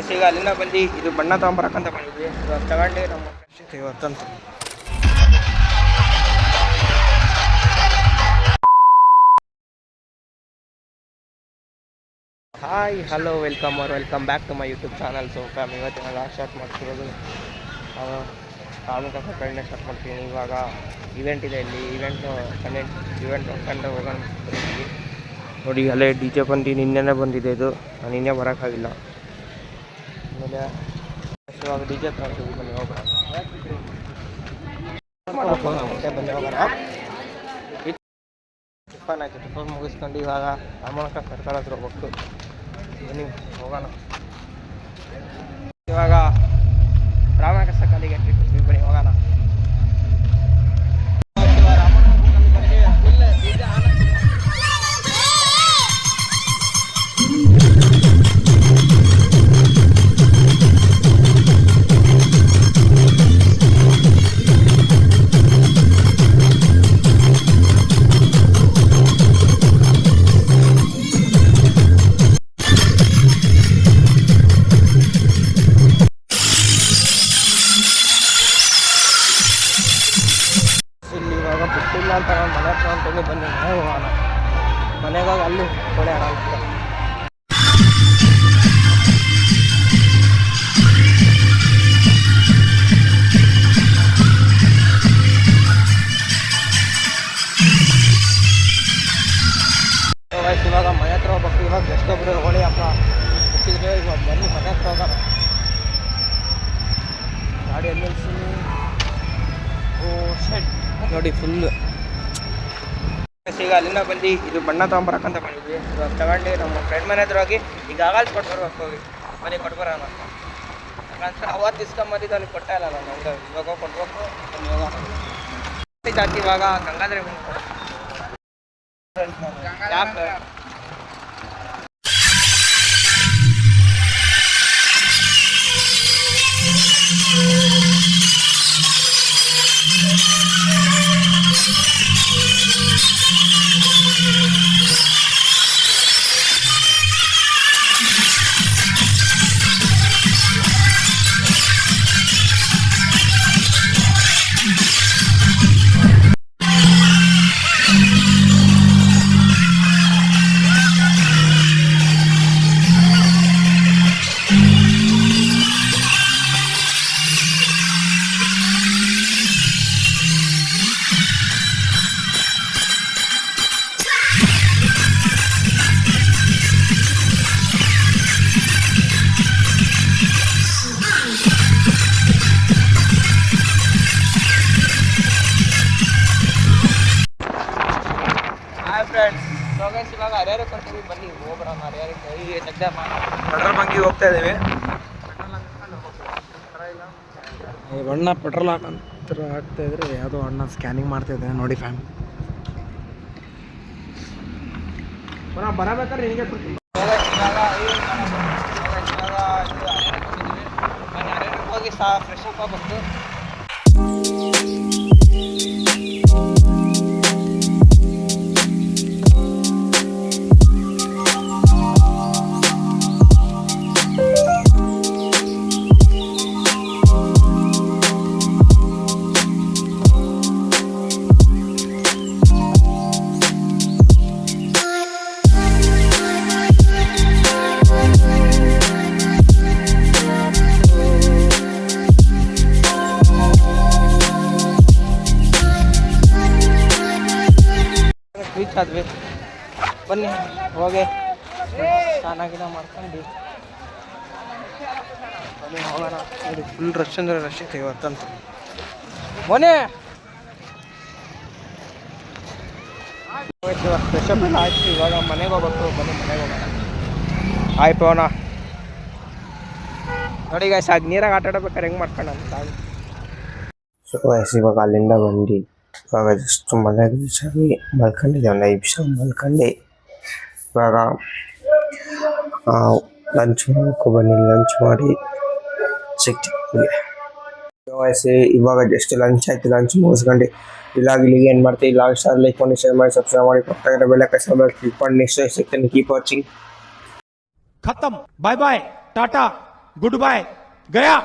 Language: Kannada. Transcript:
ಈಗ ಅಲ್ಲಿಂದ ಬಂದು ಇದು ಬಣ್ಣ ತಗೊಂಬರಕ್ಕಂತ ಬಂದಿದ್ವಿ. ಇವಾಗ ತಗೊಂಡು ನಮ್ಮ ಇವತ್ತಂತ hi hello welcome or welcome back to my YouTube channel so fam ಇವತ್ತಿನ ಲಾಸ್ಟ್ ಸ್ಟಾರ್ಟ್ ಮಾಡ್ತಿರೋದು ಕಾಮುಕ ಕಣ್ಣೆ ಸ್ಟಾರ್ಟ್ ಮಾಡ್ತೀನಿ. ಇವಾಗ ಇವೆಂಟ್ ಇದೆ ಇಲ್ಲಿ. ಇವೆಂಟ್ ಕಂಡೆಂಟ್ ಇವೆಂಟ್ ನೋಡ್ಕೊಂಡು ಹೋಗೋಣ. ನೋಡಿ, ಅಲ್ಲೇ ಡಿ ಜೆ ಬಂದು ನಿನ್ನೆನೇ ಬಂದಿದೆ ಇದು. ನಾನು ನಿನ್ನೆ ಬರೋಕ್ಕಾಗಿಲ್ಲ. ಆಮೇಲೆ ಇವಾಗ ಡಿ ಜೆ ತಗೊಂಡು ಬನ್ನಿ ಹೋಗೋಣ ಮತ್ತೆ ಬನ್ನಿ ಹೋಗೋಣ ಟಿಫನ್ ಆಯ್ತು ಟಿಫನ್ ಮುಗಿಸ್ಕೊಂಡು ಇವಾಗ ಅಮ್ಮನಕ ಸರ್ಕಾರ ಹತ್ರ ಹೋಗ್ಬೇಕು ಬನ್ನಿ ಹೋಗೋಣ ಇವಾಗ ಅಂತ So guys, ಇವಾಗ ಮನೆ ಹತ್ರ ಹೋಗ್ಬೇಕು. ಇವಾಗ ಎಷ್ಟೊಬ್ರು ಹೋಳಿ ಹಬ್ಬ ಮುಗಿದ್ರೆ ಇವಾಗ ಬನ್ನಿ ಮನೆ ಹತ್ರ ಹೋಗೋಣ. ಗಾಡಿ ಎಲ್ಲಿ ಓ ಶೆಡ್ ನೋಡಿ ಫುಲ್ ಈಗ ಅಲ್ಲಿಂದ ಬಂದು ಇದು ಬಣ್ಣ ತಗೊಂಬರಕ್ಕಂತ ಬಂದಿದ್ವಿ. ಇವಾಗ ತಗೊಂಡು ನಮ್ಮ ಫ್ರೆಂಡ್ ಮನೆ ಹತ್ರ ಹೋಗಿ ಈಗ ಆಗಲ್ ಕೊಟ್ಟು ಬರ್ಬೇಕು ಹೋಗಿ. ಮನೆ ಕೊಟ್ಬರೋಣ ಅಂತ. ಅವತ್ತು ಇಸ್ಕೊಂಬಂದಿದ್ದು ಅವ್ನಿಗೆ ಕೊಟ್ಟ ಇಲ್ಲ ನಾನು. ಹಂಗೆ ಇವಾಗ ಕೊಟ್ಬೇಕು ಇವಾಗ ಇವಾಗ ಗಂಗಾದ್ರೆ ಯಾಕೆ? ಇವಾಗ ಕೊಡ್ತೀವಿ ಬನ್ನಿ ಹೋಗ್ಬರೋಣ ಹರಿಹರಕ್ಕೆ ಈ ಸದ್ಯ ಪೆಟ್ರೋಲ್ ಬಂಕಿಗೆ ಹೋಗ್ತಾ ಇದ್ದೀವಿ. ಈ ಬಣ್ಣ ಪೆಟ್ರೋಲ್ ಹಾಕಂತರ ಹಾಕ್ತಾ ಇದ್ರೆ ಯಾವುದೋ ಅಣ್ಣ ಸ್ಕ್ಯಾನಿಂಗ್ ಮಾಡ್ತಾ ಇದ್ದಾನೆ ನೋಡಿ ಫ್ಯಾನ್. ಬರಬೇಕಾದ್ರೆ ನಿನಗೆ ಹೋಗಿ ಸಹ ಫ್ರೆಶ್ ಅಪ್ ಆಗ್ಬೇಕು ರೀಚ್ ಆದ್ವಿ. ಬನ್ನಿ, ಹೋಗಿ. ಸ್ನಾನ ಗಿನ ಮಾಡ್ಕೊಂಡು. ಬನ್ನಿ, ಹೋಗೋಣ. ನೋಡಿ ಫುಲ್ ರಶ್ ಅಂದ್ರೆ ರಶ್ ಐತೆ ಇವತ್ತಂತ. ಮೊನ್ನೆ ಫ್ರೆಶ್ ಅಪ್ ಎಲ್ಲ ಆಯ್ತು. ಇವಾಗ ಮನೆಗೆ ಹೋಗ್ಬೇಕು. ಬನ್ನಿ, ಮನೆಗೆ ಹೋಗೋಣ. ಆಯ್ತು ಅಣ್ಣ ನೋಡಿ ಗಾಯ್ಸ್ ಆಗ ನೀರಾಗ ಆಟ ಆಡಬೇಕಾರೆ ಹೆಂಗೆ ಮಾಡ್ಕೊಂಡು ಅಂತ. ಸೊ ಇವಾಗ ಅಲ್ಲಿಂದ ಬಂದು బాగా ఈసారి మలకండి ఉన్నాయి ఇప్పిస్తాం మలకండి బాగా ಲಂಚ್ ಮಾಡಬೇಕು ಬನ್ನಿ ಲಂಚ್ ಮಾಡಿ ಸಿಗ್ತೀವಿ ವಯಸ್ಸು ಇವಾಗ ಜಸ್ಟ್ ಲಂಚ್ ಆಯ್ತು ಲಂಚ್ ಮುಗಿಸ್ಕೊಂಡು ಇಲ್ಲಾಗ ಇಲ್ಲಿಗೆ ಏನು ಮಾಡ್ತೀವಿ ಇಲ್ಲ ಸ್ಟಾರ್ ಲೈಕ್ ಮಾಡಿ ಶೇರ್ ಮಾಡಿ ಸಬ್ಸ್ಕ್ರೈಬ್ ಮಾಡಿ ಪಕ್ಕದ ಬೆಲೆ ಕಸ್ಟಮರ್ ಬೆಲ್ ಕ್ಲಿಕ್ ಮಾಡಿ ನೆಕ್ಸ್ಟ್ ಸಿಗ್ತೀನಿ keep watching ಖತಮ್ bye bye tata good bye Gaya